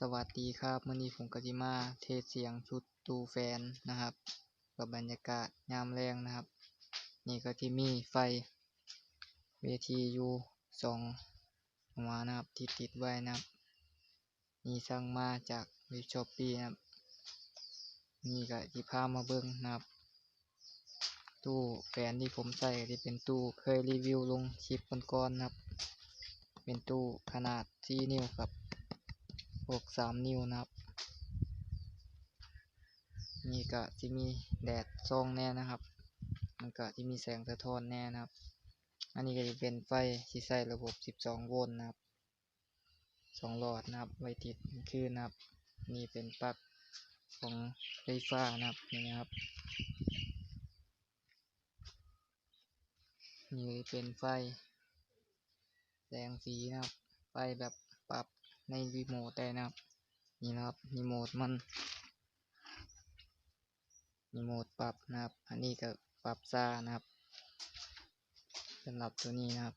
สวัสดีครับมื้อนี้ผมก็สิมาเทเสียงชุดตู้แฟนนะครับ กับบรรยากาศยามแลงนะครับ นี่ก็สิมีไฟเวทีอยู่สองหัวนะครับที่ติดไว้นะครับนี่สั่งมาจากว็บ Shopee นะครับ นี่ก็สิพามาเบิ่งนะครับ ตู้แฟนที่ผมใส่ก็สิเป็นตู้เคยรีวิวลงคลิปก่อนๆนะครับ เป็นตู้ขนาด4นิ้ว กับ6 3นิ้วนะครับ นี่ก็สิมีแดดส่องแน่นะครับ มันก็สิมีแสงสะท้อนแน่นะครับ อันนี้ก็จะเป็นไฟที่ใช้ระบบ 12 โวลต์นะครับ2หลอดนะครับ ไว้ติดคืนนะครับ นี่เป็นปลั๊กของไฟฟ้านะครับนี่นะครับนี่เป็นไฟแสงสีนะครับ ไฟแบบปรับ ในรีโมทได้นะครับ นี่นะครับรีโมทมันรีโมทปรับนะครับ อันนี้ก็ปรับซ่านะครับสำหรับตัวนี้นะครับ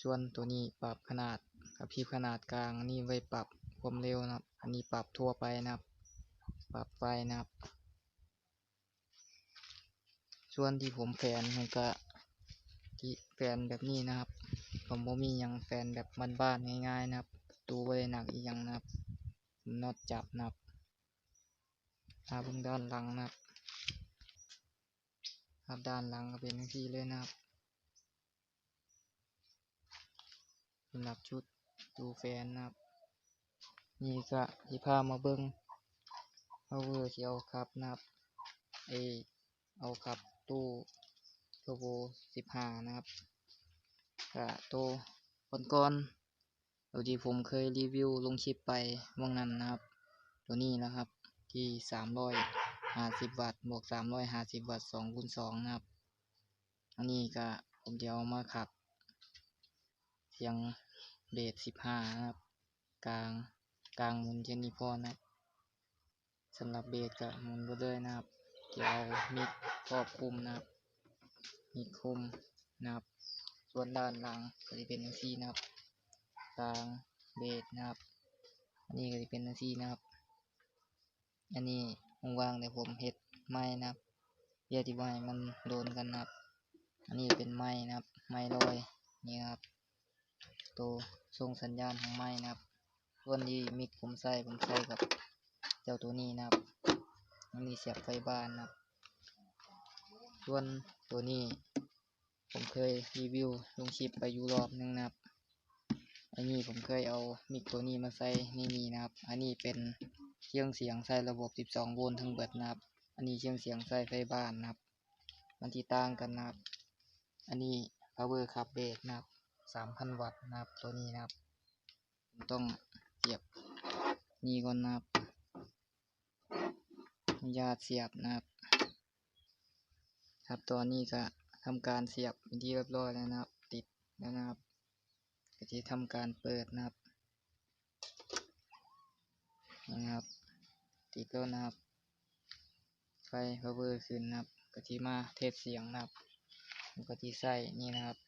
ส่วนตัวนี้ปรับขนาดกับพริบขนาดกลางนนี้ไว้ปรับความเร็วนะครับ อันนี้ปรับทั่วไปนะครับ ปรับไฟนะครับ ส่วนที่ผมแฝนมันก็ที่แฝนแบบนี้นะครับ ผมบ่มีหยังแฟนแบบบ้านๆง่ายๆนะครับตู้ได้หนักอีหยังนะครับผมน็อตจับนะครับมาเบิ่งด้านหลังนะครับครับด้านหลังก็เป็นจังซี่เลยนะครับสำหรับชุดตู้แฟนนะครับนี่ก็สิพามาเบิ่ง power ที่เอาครับนะครับเอเอาครับตู้เทอร์โบ15นะครับ ก็ตัวก่อนๆตัวที่ผมเคยรีวิวลงคลิปไปเมื่อนั้นนะครับ ตัวนี้นะครับที่สามร้อยห้าสิบวัตต์บวกสามร้อยห้าสิบวัตต์สองคูณสองนะครับ อันนี้ก็ผมจะเอามาขับ เสียงเบสสิบห้านะครับ กลางกลางมุนเจนี่พอนะสำหรับเบสก็มุนไปเลยนะครับจะเอามิกครอบคุมนะครับมิกคลุมนะครับ ส่วนด้านหลังก็จะเป็นซีนะครับกลางเบสนะครับอันนี้ก็จะเป็นซีนะครับ อันนี้ว่างๆเดี๋ยวผมเฮ็ดไม้นะครับเพื่อที่ว่ามันโดนกันนะครับ อันนี้เป็นไม้นะครับ ไม้ลอยนี่ครับ ตัวส่งสัญญาณของไม้นะครับ ส่วนที่มิกผมใส่ผมใส่กับเจ้าตัวนี้นะครับอันนี้เสียบไฟบ้านนะครับ ส่วนตัวนี้ ผมเคยรีวิวลงคลิปไปอยู่รอบหนึงนะครับ อันนี้ผมเคยเอามิกตัวนี้มาใส่ในนี้นะครับ อันนี้เป็นเครื่องเสียงใส่ระบบ 12 โวลต์ทั้งเบิดนะครับ อันนี้เครื่องเสียงใส่ไฟบ้านนะครับ มันที่ต่างกันนะครับ อันนี้ power ขับเบสนะครับ 3,000 วัตต์นะครับตัวนี้นะครับผมต้องเสียบนี่ก่อนนะครับญาติเสียบนะครับ ครับตอนนี้ก็ ทำการเสียบเป็นที่เรียบร้อยแล้วนะครับ ติดแล้วนะครับก็จะทำการเปิดนะครับนะครับ ติดแล้วนะครับ ไฟ power ขึ้นนะครับก็ที่มาเทสเสียงนะครับก็ที่ใส่นี่นะครับ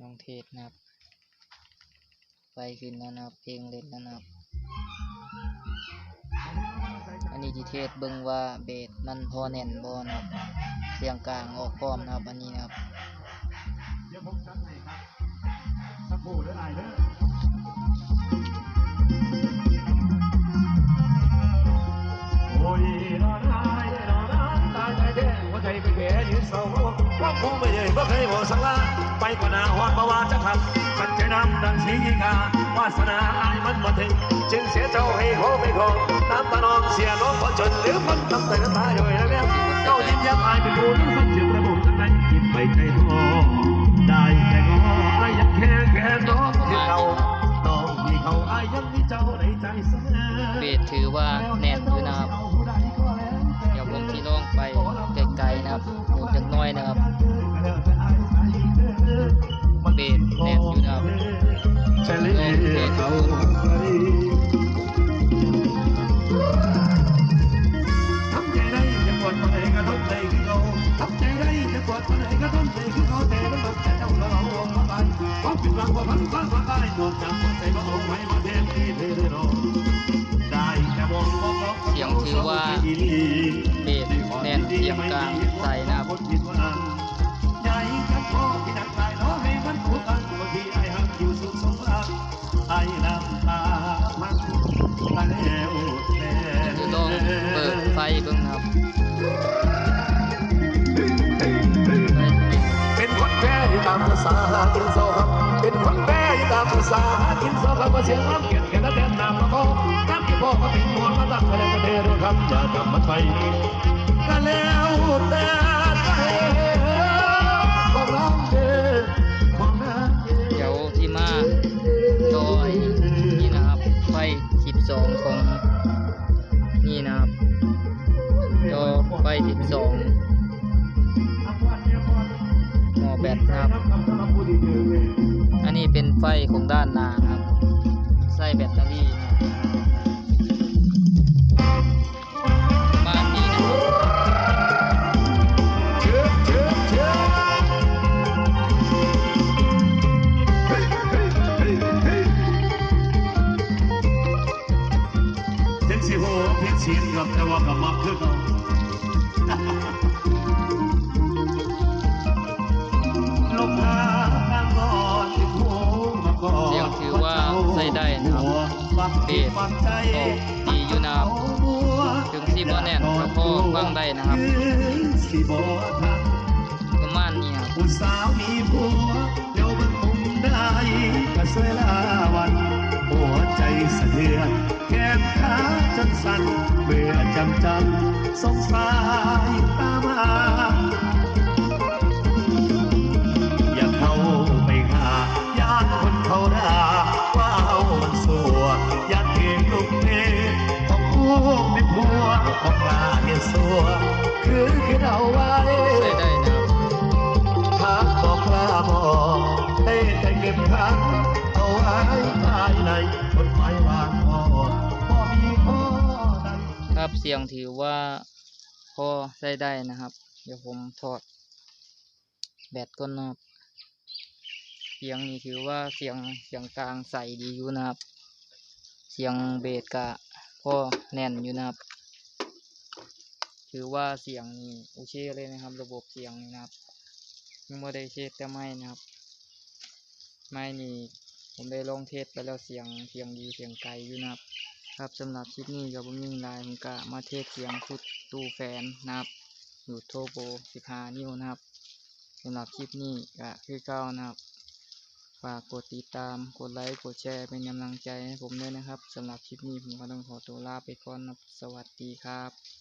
ลองเทสนะครับ ไฟขึ้นแล้วนะครับเพลงเล่นแล้วนะครับ อันนี้ที่เทสเบิ่งว่าเบสมันพอแน่นบ่นะครับ เสียงกลางออกพร้อมนะครับ อันนี้นะครับเดี๋ยวผมจัดให้ครับสักครู่เด้อไอ้เด้อโอ้ยนอนไอ้นอนตาใจแท้หัวใจเป็นแผลยืนเศร้าว่าคงไม่เลยบ่เคยบอกสักลาไปกว่านาหอดประวาจะขัดมันใจน้ำดังสีกาวาสนาอายมันมาถึงจึงเสียเจ้า โหไม่คงน้ำตาลองเสียน้องคนจนหรือคนทำแต่น้ำตาย่อยแล้วเจ้ายิ้มยับอายเป็นรู้นึกสักจึงระบุจังไหนยิ้มไปใจทอได้แต่งออายยังแค่แค่น้องที่เก่าต้องมีเขาอายยังมีเจ้าในใจเสมอเบสถือว่าแน่น รือว่าเบสแน่นเสียงกลางใส่นะครับจล้อให้มันคู่กันบางทีไอ้หักอยู่สุขสมบัติไอ้น้ำตามันตาแล้วแล้จะลองเปิดไฟเบิ่งนะครับเป็นคนแพ้ที่ตามภาษาหากินโซ่ครับเป็นคนแพ้ที่ตามภาษาหากินโซ่ครับมาเสียงน้ำเกียรติแค่ละแดนน้ำมาก็น้ำที่พ่อก็เป็นากแต่ประเทศครับอย่าทำมันไปก็แล้วแต่ใจของน้ำเด้อของน้ำเด้อเดี๋ยวที่มาจอยนี่นะครับไฟ12ของนี่นะครับจอไฟ12หมอแบตครับ อันนี้เป็นไฟของด้านหน้าครับใส่แบตเตอรี่ ยงสีโหเพียงสีครับแต่ว่าก็มักคือเขาลมหาทางก่อนที่โผล่มาก่อนเสียงถือว่าใส่ได้นะครับเบสก็ดีอยู่นะครับถึงสิบ่แน่นก็พอฟังได้นะครับสิบ่ทันประมาณนี้ครับผู้สาวมีผัวเดี๋ยวมันคงได้ก็สวยลาวันหัวใจสะเทือนแข นขาจนสั่นเบื่อจำจำสงสายตามา อย่าเข้าไปหาญาติคนเขาด่าว่าเอามันสัวอยากเห็นลูกเทของผู้เป็นผัวของลาเห็นสัวคือคิดเอาไว้ รับเสียงถือว่าพอใช้ได้นะครับ เดี๋ยวผมถอด แบตก่อนนะครับเสียงนี้ถือว่าเสียงเสียงกลางใสดีอยู่นะครับ เสียงเบสกะพอแน่นอยู่นะครับ ถือว่าเสียงนี่โอเคเลยนะครับ ระบบเสียงนี่นะครับยังไม่ได้เช็ดแต่ไม่นะครับ ไม่นี่ผมได้ลองเทสไปแล้วเสียงเสียงดีเสียงไกลอยู่นะครับ ครับสำหรับคลิปนี้กับผมยิ่งลายผมกะมาเทสเสียงคุดตู้แฟนนะครับอยู่โทโบ15 นิ้วนะครับสำหรับคลิปนี้ก็คือเก้านะครับฝากกดติดตามกดไลค์กดแชร์เป็นกำลังใจให้ผมด้วยนะครับสำหรับคลิปนี้ผมก็ต้องขอตัวลาไปก่อนนะสวัสดีครับ